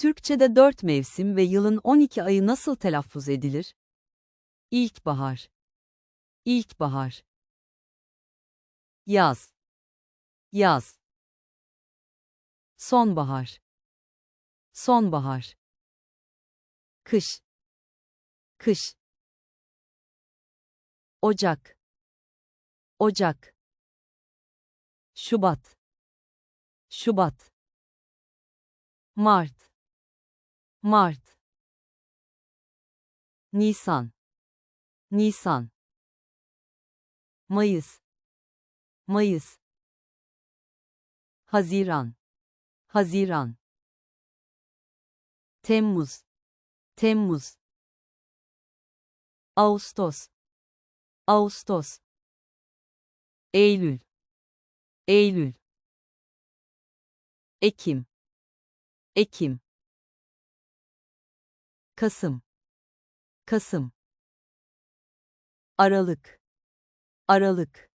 Türkçe'de dört mevsim ve yılın 12 ayı nasıl telaffuz edilir? İlkbahar. İlkbahar. Yaz. Yaz. Sonbahar. Sonbahar. Kış. Kış. Ocak. Ocak. Şubat. Şubat. Mart. Mart. Nisan. Nisan. Mayıs. Mayıs. Haziran. Haziran. Temmuz. Temmuz. Ağustos. Ağustos. Eylül. Eylül. Ekim. Ekim. Kasım. Kasım. Aralık. Aralık.